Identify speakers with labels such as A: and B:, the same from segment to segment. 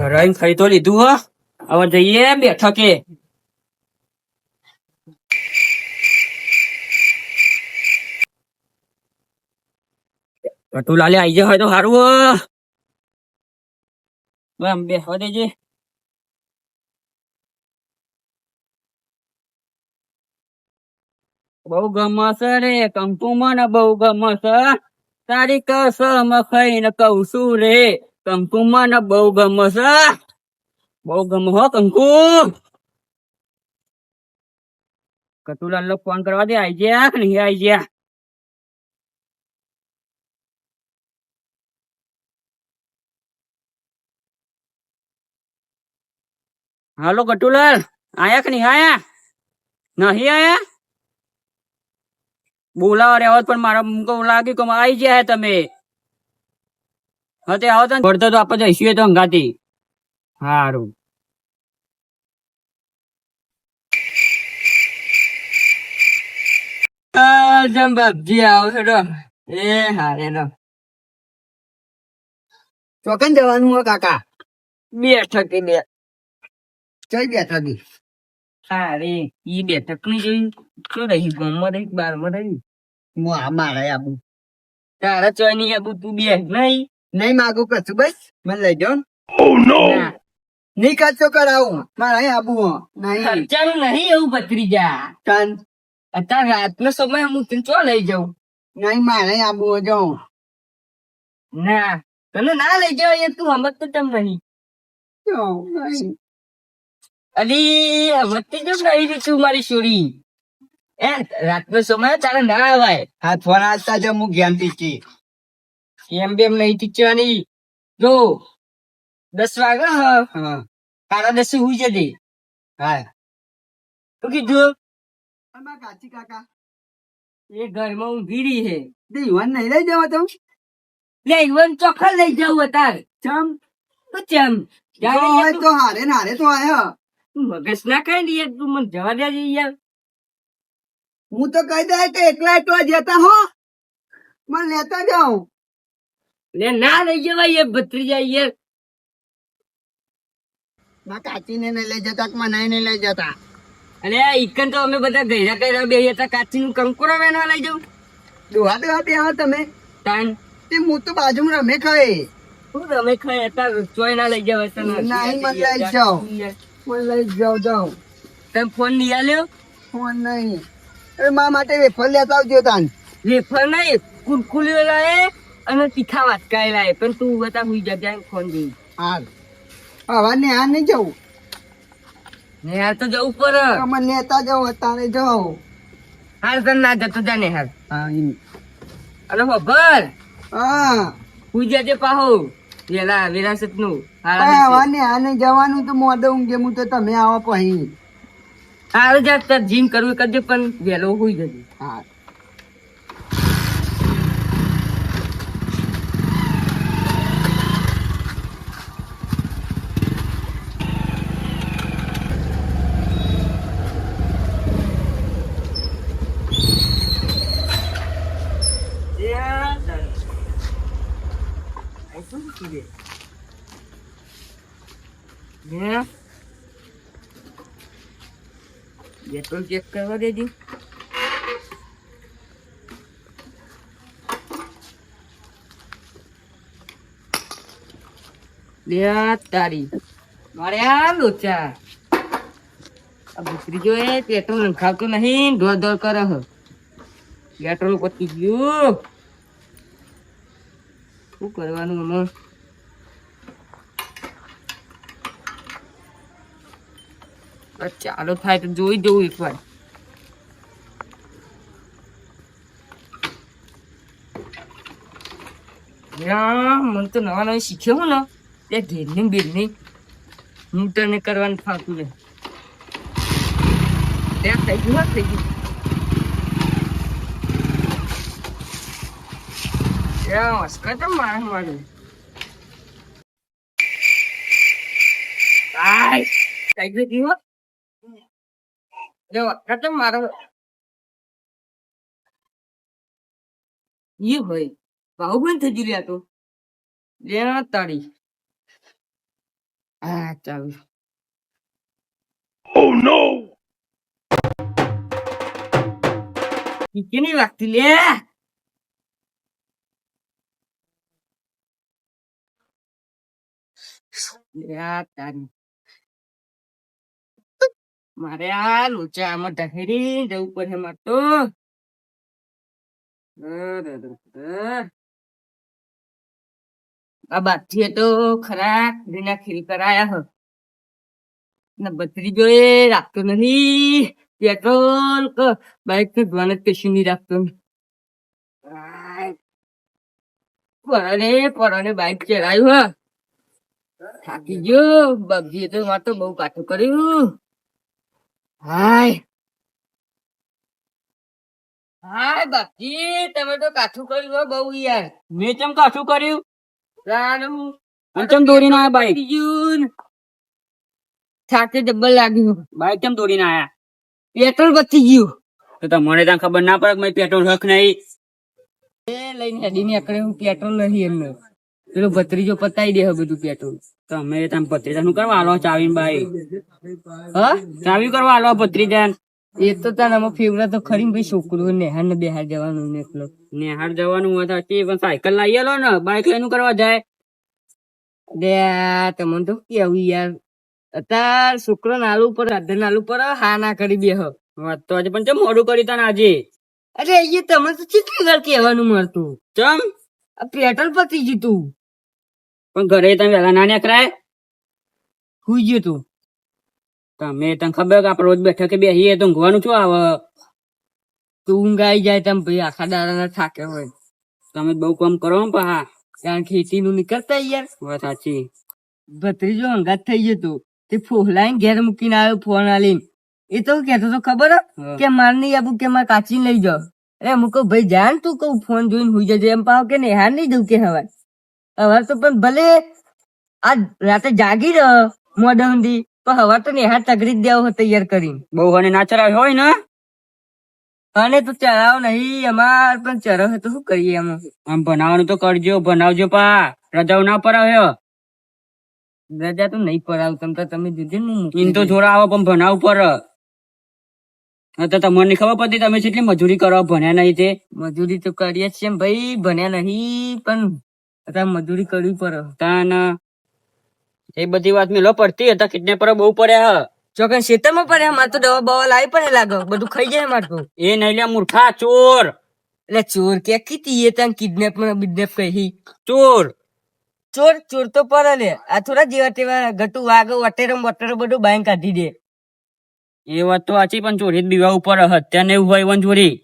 A: ધરાઈને ખાઈ તો લીધું, હો. હવે જઈએ બેઠકે. કટુલાલે આઈ જાય હોય તો સારું આમ બેસવા દેજે. બહુ ગમશે રે, કંકુ મને બહુ ગમશે. તારી કસમ ખાઈને કઉ છું રે. કંકુ મને બહુ ગમશે બહુ ગમ હો કંકુ. કતુલાલ નો ફોન કરવા દે, આઈ ગયા નહીં આઈ ગયા? હાલો કટુલાલ, આયા કે નહીં આયા? નહીં આયા? બોલાવા હોત પણ મારા મુકો લાગ્યું કે આવી ગયા તમે. હા તે આવો તો ભરતો તો આપણે જઈશું તો અંગાતી સારું જમ બાપજી આવો છો એ હારે રો
B: ચોકન જવાનું હો કાકા?
A: બેઠક બે.
B: ચઈ બેઠા દી
A: સારી ઈ બેઠકની જોઈ શું રહી ગામમાં રહી બારમાં રહી?
B: હું આ મારે આબુ.
A: તારા ચોય નહીં આબુ તું બે નહીં.
B: નહીં માગું કશું બસ? મને લઈ જાઓ ને. નહીં ખર્ચો કરાવું મારે અહીં આબુ નહીં.
A: ખર્ચાનું નહીં એવું ભત્રીજા.
B: કાન.
A: અત્યારે રાતનો સમય હું તને ચો લઈ જાઉં?
B: નહીં મારે આબુ જાઉં.
A: ના. તને ના લઈ જાવ એ તું હમત તો
B: તમ નહીં.
A: અલી સમજતી જો નહીં રે તું મારી છોરી એ રાતનો સમય તારે ના આવાય
B: હાથ ફોન આવતા જ હું જ્ઞાન ટીચી
A: એમ બેમ નહીં ટીચવાની. જો દસ વાગે સાડા દસ હુઈ જજે.
B: હા
A: શું કીધું?
B: અમાર કાચી કાકા.
A: એ ઘરમાં ઊંઘી રહી છે.
B: દીવાન નહીં લઈ જવા તો?
A: લે ઈવન ચોખ્ખા લઈ જાઉં અત્યારે.
B: ચમ?
A: તો ચમ?
B: હોય
A: તો
B: હારે ને હારે તો આયો
A: મગજ ના ખાય ને યાર તું મને જવા દે યાર.
B: હું તો કહી દે કે એકલા એકલા જતા હો. મને લેતા જાઉં.
A: લે ના લઈ જવાય એ ભત્રીજા યાર.
B: કાચીને લઈ જતા કે મને નહીં લઈ જતા?
A: અને ઈકન તો અમે બધા ગયરા ગયરા બે હતા કાચી નું કંકોરો વેનવા લઈ જાઉં.
B: દોહા દોહા બે આવો તમે.
A: તાન.
B: તે હું તો બાજુમાં રમે ખાય
A: શું રમે ખાય અત્યારે ચોય ના લઈ જાવ તને.
B: નહીં, મને લઈ જાઓ. મને લઈ જાઉં જાઉં
A: તમે ફોન નહીં આલ્યો?
B: ફોન નહીં. અરે મા માટે વેફર લેતા આવજો તાન.
A: વેફર નહીં કુરકુલીઓ લાય અને તીખા વાટકાય એ પણ તું બતા હુઈ જા જાય ફોન જોઈ.
B: હાલ. હવે ને આ નહીં જવું.
A: ને હાલ તો જવું પડે.
B: અમે નેતા જવું અત્યારે જવું.
A: હાલ તને ના જતો જા ને હાલ
B: હા.
A: અને ખબર
B: હા
A: હુઈ જાજે પાહો. વેલા વિરાસતનું
B: પણ હવે ને આ નહીં જવાનું તો મોડે ઊંઘે હું તો તમે આવો પછી.
A: હાલ જા તાર જીમ કરવું કરજે પણ વેલો હુઈ જજે.
B: હા.
A: પેટ્રોલ ચેક કરવા દેજો. લે આ તારી. મારે આ લોચા આ ભૂતરી જો એ પેટ્રોલ નખાવતું નહીં, દોડ દોડ કરે હ. પેટ્રોલ પતી ગયું. શું કરવાનું હમણાં ચાલુ થાય તો જોઈ જવું એકવાર. મને તો નવા નવા શીખ્યો હું ને. તે ઘેરની બેરની. હું તને કરવાનું ફાવતું ને ત્યાં થઈ ગયું થઈ ગયું. મસ્કા તો મારે મારું. આય, થઈ ગયું હો. જો કતો મારો ઈ હોય. બાહુબન થઈ ગયું રહ્યા તો. લે તારી હા ચાલુ. કેની લાગતી લે? આ તારી મારે આ લોચામાં ઢહેરી જવું પડે મારે તો. આ બાથી તો ખરા રીના ખીલ કરાયા હ. ને બત્રીજો એ રાખતો નથી પેટ્રોલ ક બાઈક તો ધ્વાન કશું નહીં રાખતો. આય. પરણે પરણે બાઈક ચલાવ્યું હ. થાકી ગયો. બબજીએ તો મારે તો બહુ કાઠું કર્યું. હાય. હાય બાપજી તમે તો કાઠું કર્યું હો બહુ યાર. મેં ચમ કાઠું કર્યું? રાણું ચમ દોડીને આયા બાઈક? સાથે ડબલ લાગ્યું. બાઈક ચમ દોડીને આયા? પેટ્રોલ બચી ગયું. તો તમને ત્યાં ખબર ના પડે કે મેં પેટ્રોલ હક નહીં. એ લઈને હેડી નીકળે હું પેટ્રોલ નહીં એમને પેલો ભત્રીજો પતાઈ દે બધું પેટ્રોલ. તમે તમે ભત્રીજા નું કરવા આલો ચાવીને બાઈ હા? ચાવી કરવા આલો ભત્રીજા એ તો તાર આમાં ફેવરા તો ખરી ભાઈ છોકરો નેહાર ને બેહાર જવાનું ને નેહાર જવાનું હોય તો પણ સાયકલ લઈ આલો ને બાઇક લઈને કરવા જાય. દે તમને તો કેવું યાર. અત્યાર છોકરો નાલુ પર રાધર નાલુ પર હા ના કરી બે વાત તો આજે પણ ચમ મોડું કરી તને આજે? અરે એ તમે તો વાર કહેવાનું મળતું. ચમ? પેટ્રોલ પતી જીતું પણ ઘરે તમે વહેલા ના નીકળાય? સુઈ ગયું તું. તમે તને ખબર કે આપણે રોજ બેઠા કે બેસીએ તો ઊંઘવાનું શું આવે? તું ઊંઘ આવી જાય તમે ભાઈ આખા દાડા થાકે હોય. તમે બહુ કામ કરો ને પા. કારણ ખેતી નું નીકળતા યાર. વાત સાચી. ભત્રીજો અંગાત થઈ ગયો તું. તે ફોહલાઈને ઘેર મૂકીને આવ્યો ફોન આલીને. એ તો કેતો તો ખબર? કે માર નહીં આવું કે માર કાચી લઈ જાઓ. અરે કહું ભાઈ જાણ તું કહું ફોન જોઈને હુઈ જજે. એમ પાવ કે નેહાર નહીં દઉં કે હવાર. હવાર તો પણ ભલે આ રાતે જાગી રહ્યો મોડા સુધી પણ હવાર તો નેહા તગડી જ દેવો તૈયાર કરીને. બહુ અને ના ચરાવ હોય ને? અને તો ચરાવ નહીં અમાર પણ ચરાવ તો શું કરીએ એમ? આમ ભણાવવાનું તો કરજો ભણાવજો પા. રજાઓ ના પરાવ્યો? રજા તો નહીં પડાવ તમ તો તમે જોજો ને ઇન તો જોરા આવો પણ ભણાવ પર. તો તમને ખબર પડતી તમે કેટલી મજૂરી કરો ભણ્યા નહીં તે. મજૂરી તો કરીએ છીએ ભાઈ ભણ્યા નહીં પણ અત્યારે મજૂરી કરવી પડે. તાન એ બધી વાત મેલો પડતી હતા કિડનેપ પર બહુ પડ્યા હ. ચોકન ખેતરમાં પડ્યા મારે તો દવા બવા લાવી પડે લાગો. બધું ખાઈ જાય મારે તો. એ નહીં લે મૂર્ખા ચોર. એટલે ચોર કે કીધી એ તને કિડનેપ બિડનેપ કહી. ચોર. ચોર ચોર તો પડે લે. આ થોડા જેવા તેવા ગટુ વાગો વટેરમ વટેરો બધું બાંધ કાઢી દે. એ વાત તો સાચી પણ ચોરી દીવા ઉપર હત્યા ને એવું હોય વન ચોરી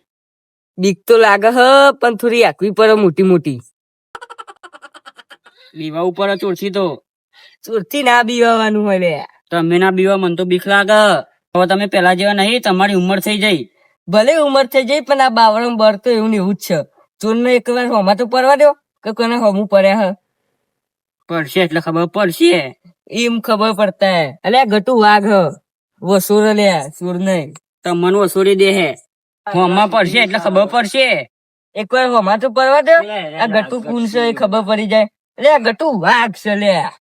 A: બીક તો લાગે હ પણ થોડી આખવી પડે મોટી મોટી બીવા ઉપર ચોરસી તો. ચોરથી ના બીવાનું હોય લે તમે ના બીવા મન તો બીક લાગે. હવે તમે પેલા જેવા નહીં તમારી ઉંમર થઈ જઈ. ભલે ઉંમર થઈ જાય પણ આ બાવળમ બર તો એવું ને એવું જ છે. ચોર ને એક વાર હોમાં તો પડવા દો કે કોને હોમું પડ્યા હ. પડશે એટલે ખબર પડશે. એમ ખબર પડતા હે. અલે આ ગટુ વાઘ વસુર લે સુર નહીં. તમને વસુરી દે હે. હોમાં પડશે એટલે ખબર પડશે. એક વાર હોમાં તો પડવા દો. આ ગટુ કુન છે એ ખબર પડી જાય. અલે આ ગટુ વાઘ છે લે.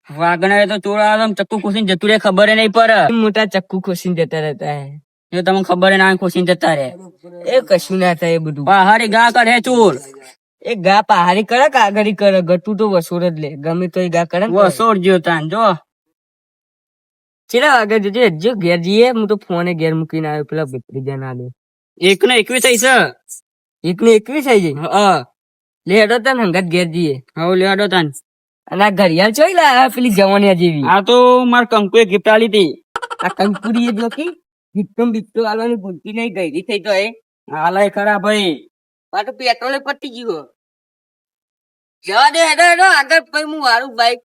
A: વાઘના તો ચોર આવે ચક્કુ ખોસીને જતું રે ખબર નહીં પડે. મોટા ચક્કુ ખોસીને જતા રહેતા હે. એ તમને ખબર ના ખોસીને જતા રે એ કશું ના થાય એ બધું. પહાડી ગા કરે ચોર. એ ગા પહાડી કરે કે આગળ કરે? ગટુ તો વસોર જ લે. ગમે તો એ ગા કરે વસોર જ્યો તાન જો. ચેલા વાગે જજે જો ઘેર જઈએ. હું તો ફોને ઘેર મૂકીને આવ્યો પેલા ભત્રીજા ના દે એક ને એકવીસ થઈ છે. એક ને એકવીસ થઈ જાય હા. લે તન હંગત ઘેર જઈએ હવે લેડો તન. અને આ ઘડિયાળ જોઈ લે પેલી જવાનિયા જેવી. આ તો માર કંકુએ ગિફ્ટ આલી હતી. આ કંકુરી એ જોકી ગિફ્ટો બિફ્ટો આલવાની ભૂલતી નહીં ગઈ થઈ તો એ. હાલાય ખરા ભાઈ. પાટું પેટ્રોલ પટી ગયો જવા દે હેડો હેડો આગળ પછી હું વારું બાઈક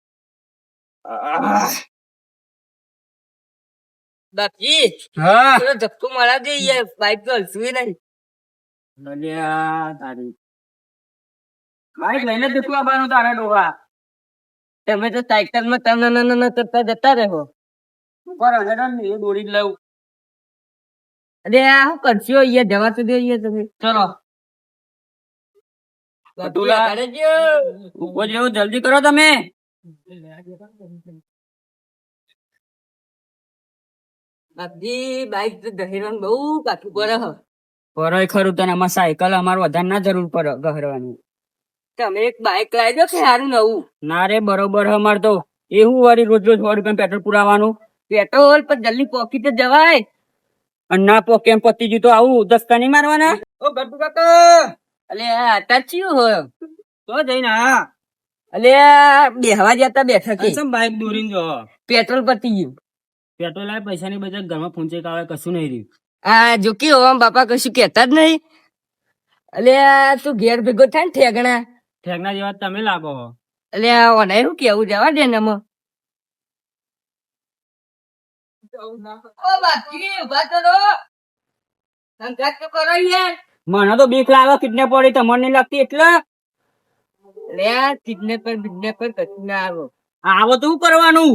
A: બાકી
C: હા.
A: ધક્કો મારા દે બાઈક તો હલસું નહીં.
C: તારી બાઈક લઈને જ આવવાનું તારા ડોહા.
A: તમે તો સાયકલમાં નાના કરતા જતા રહો.
C: પર હેડો ને એ દોરી લઉં.
A: અરે આ શું કરશો? અહીંયા જવા તો દે અહીંયા તમે.
C: ચલો. ઊભો જેવું જલ્દી કરો તમે.
A: બાપજી બાઈક તો દહેરવાનું બહુ કાઠું પડે
C: પડે ખરું તને આમાં સાયકલ અમારે વધારે ના જરૂર પડે ગહરવાની.
A: તમે એક બાઈક લાવી દો કે સારું નવું?
C: ના રે બરોબર અમાર તો. એવું વારી રોજ રોજ સો રૂપિયા પેટ્રોલ પુરાવાનું.
A: પેટ્રોલ પર જલ્દી પોકી તો જવાય.
C: અને ના પોકે એમ પતી ગયું તો આવું દસ્તા નહીં મારવાના? ઓ ગરબુ કાકા!
A: અલે આ અત્યારે ચિયું હોય
C: તો જઈને આ.
A: અલે બેહવા જતા બેઠા કે.
C: સમ બાઈક દોરીને જો.
A: પેટ્રોલ પતી ગયું.
C: પેટ્રોલ આ પૈસાની બચત ઘરમાં ફોન ચેક આવે કશું નહીં રહ્યું.
A: આ જો કે ઓમ બાપા કશું કહેતા જ નહીં. અલે તું ઘેર ભેગો થાય ને ઠેગણા.
C: ઠેકના જેવા તમે લાગો.
A: અલે ઓને શું કેવું? જવા દે ને મો ઓ બાકી ઊભા કરો સંગાત તો કરો યાર
C: મને તો બીક લાગે કિડનેપ પડી તમને નહીં લાગતી એટલે?
A: લે કિડનેપર બિડનેપર કશું ના આવો.
C: આવો તો શું કરવાનું?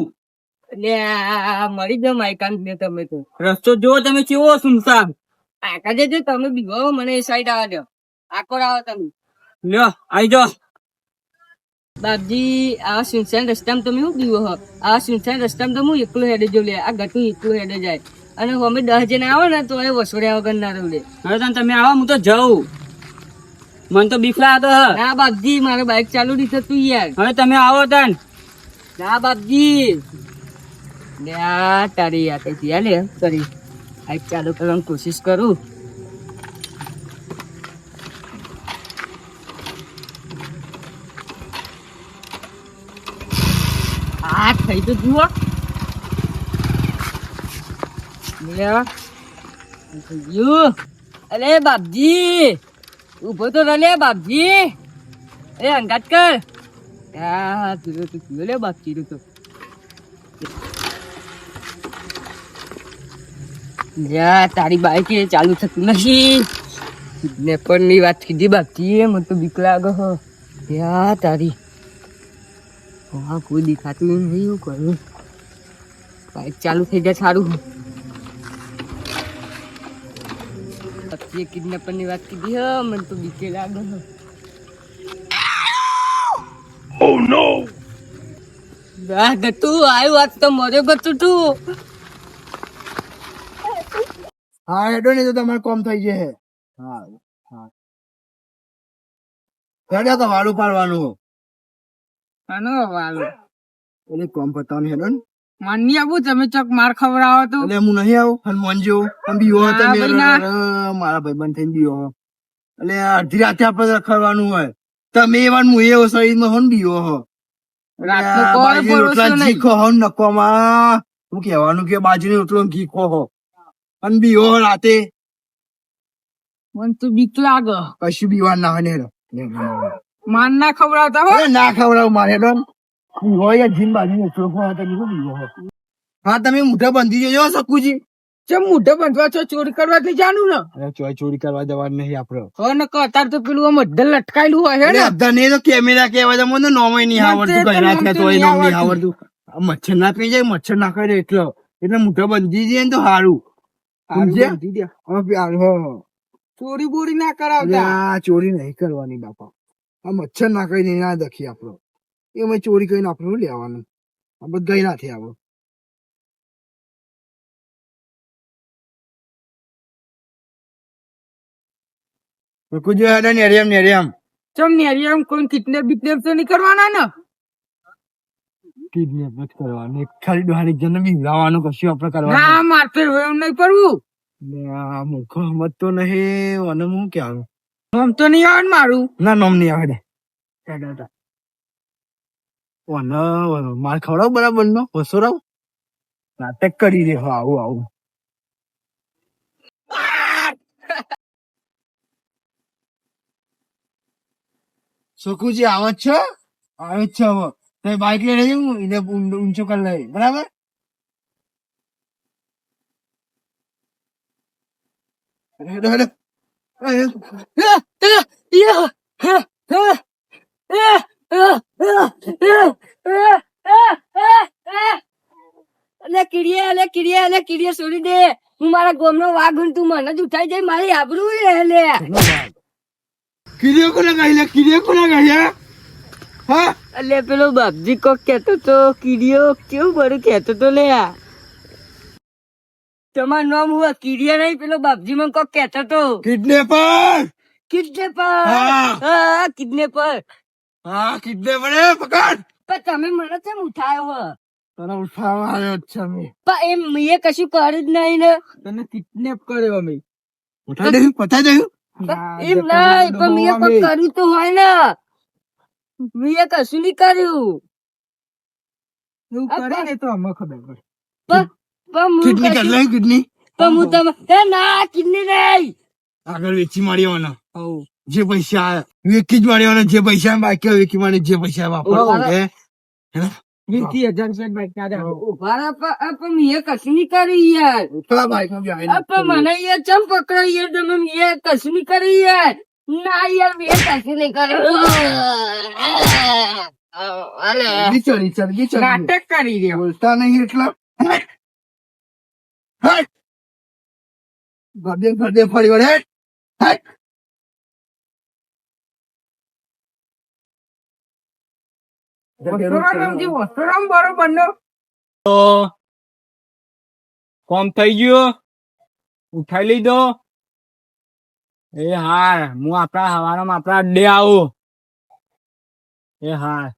A: લે મરી જાઓ માયકાન ને તમે તો.
C: રસ્તો જો તમે કેવો સુનસાન
A: આકા જજો તમે બીવો મને એ સાઈડ આવવા દો. આકોર આવો તમે.
C: લ્યો આઈ જો
A: બાપજી આ સુનસાન રસ્તામાં તમે શું બીવો હો? આ સુનસાન રસ્તામાં તો હું એકલો હેડે જો લે. આ ગટુ એકલું હેડે જાય. અને અમે દસ જણા આવો ને તો એ વસોડ્યા વગર ના રહું લે
C: હવે તને તમે આવો હું તો જાઉં. મને તો બીક લાગે હે.
A: ના બાપજી મારે બાઈક ચાલુ નહીં થતું યાર.
C: હવે તમે આવો તન.
A: ના બાપજી. લે આ તારી થયા લે કરી બાઇક ચાલુ કરવાની કોશિશ કરું. આ થઈ તો જુઓ. અરે બાપજી. ઊભો તો રે બાપજી. અરે અંગાત કર. આ તું તો તું લે બાપજી તું. યા તારી બાઈક ચાલુ થતું નથી. કિડનેપરની વાત કીધી બાપજી મને તો બીક લાગે હો. યા તારી. હા કોઈ દેખાતું નહીં એવું કરું બાઈક ચાલુ થઈ જાય સારું. બાપજીએ કિડનેપરની વાત કીધી હો મને તો બીકે લાગે ગતું આવ્યું વાત તો મર્યો ગતું તું.
D: હા હેડો ને તો તમારે કોમ થઈ જશે. હા હા. હેડો તો વાળું પાડવાનું
A: આનો વાલો.
D: એટલે કોમ પતાવવાનું હેડો ને.
A: માની આવું તમે ચક માર ખવડાવો તો.
D: એટલે હું નહીં આવું હનુમાન જેવો. તમે મારા. ભાઈ થઈને બીવો. એટલે અડધી રાતે આપણે રખડવાનું હોય. તમે હું એવો શરીરમાં હો. ને બીવો હો રોટલા
A: નહીં.
D: હો ને નકોમાં. હું કહેવાનું કે બાજરી રોટલો ને ઘી ખો હો. અને બીવો રાતે.
A: મને તો બીક લાગે.
D: કશું બીવા ના હોય ને.
A: માન ના ખવડાવતા હો.
D: ના ખવડાવ મારે હેડો હોય જીન બાજુ ચોખો હતો તો હા તમે મોઢા બંધી જજો સકુજી
A: ચમ મોઢે બંધવા છો? ચોરી કરવા નહીં જાનું ને?
D: અરે ચોરી ચોરી કરવા જવાનું નહીં આપડે
A: હો ને તો પેલું આમ અડધર લટકાયેલું હોય હે
D: અરે
A: ને
D: અધા ને તો કેમેરા કેવા તો મને નોમે નહીં આવડતું
A: તે
D: કઈ ના
A: નામ
D: થયા
A: તો
D: તોય
A: નહીં
D: નોમ નહીં
A: આવડતું.
D: મચ્છર ના પી જાય મચ્છર ના કરે એટલે. એટલે મોઢા બંધી જાય ને તો સારું સમજ્યા? હવે.
A: ચોરી બોરી ના કરાવતા.
D: ચોરી નહીં કરવાની બાપા. આ મચ્છર ના કઈ ના દખી આપડો. એમાં ચોરી કરીને આપણે લેવાનું? આ બધા ના થયા આપણે કુજો હેડે નેરિયમ નેરિયમ.
A: ચમ નેરિયમ કોઈ કિડનેપ બિડનેપ તો નહીં કરવાના ને?
D: કિડનેપ જ કરવાનું. ખાલી ડોહાની જન્મ લાવવાનું કશું આપણે કરવાનું
A: ના મારતે એમ નહીં
D: આ મૂર્ખો સમજતો નહીં. અને હું ક્યાં
A: આમ તો નહીં આવે મારું?
D: ના નોમ નહીં આવે. ઓને, માર ખવડાવ બરાબર નો? વસોરાવ? નાટક કરી દે હો આવું આવું. સુકુજી આવે છે? આવે છે હવે. તમે બાઈક લઈને જવું એને ઊંચો કરી લઈ. બરાબર? હેડો, હેડો.
A: અલે કીડીએ અલે કીડીએ અલે કીડીએ છોડી દે. હું મારા ગોમનો વાઘ તું મને જ ઉઠાઈ જાય મારી આબરૂ લે લે.
D: કીડીઓ કોને કહી લે? કીડીઓ કોને કહી હા?
A: અલે પેલો બાપજી કોક કેતો તો કીડીઓ કેવું બરું કેતો તો લે આ. તમારું નામ હું કીડિયા નહીં પેલો બાપજી મને કોક કહેતો તો
D: કિડનેપર
A: કિડનેપર
D: હા.
A: કિડનેપર
D: હા કિડનેપર એ પકડ!
A: પણ તમે મને કેમ ઉઠાયો હો?
D: તને ઉઠાવવા આવ્યો છે અમે
A: પણ એમ મેં કશું કર્યું જ નહીં ને.
E: તને કિડનેપ કર્યો અમે.
D: ઉઠાઈ દઉં પતાઈ દઉં
A: એમ નહીં પણ મેં કોક કર્યું તો હોય ને. મેં કશું નહીં કર્યું.
E: એવું કરે ને તો અમે ખબર પડે.
D: કિડની
A: કર
D: કરી લઈ કિડની?
A: પણ હું તમે એ ના કિડની નહીં.
D: આગળ વેચી
E: મારી.
D: જે પૈસા વેચી જ માર્યો જે પૈસા બાકી વેચી મારી જે પૈસા વાપરો. હે
E: વીસી હજાર રૂપિયા બાઈક ના.
A: ઊભા પણ મેં કશું નહીં કર્યું યાર.
D: પેલા બાઈકમાં
A: પણ મને યાર ચમ પકડો યાર તમે મેં કશું નહીં કર્યું યાર. ના યાર મેં કશું નહીં કર્યું અલે
D: ચરબી ચડી, ચરબી ચડી.
E: નાટક કરી રહ્યો.
D: બોલતા નહીં એટલા. ગરદે ગરદે ફરી વળે.
C: તો કોમ થઈ ગયું. ઉઠાઈ લીધો. એ હાર હું આપણા હવારમાં આપણા અડ્ડે આવું. એ હાર.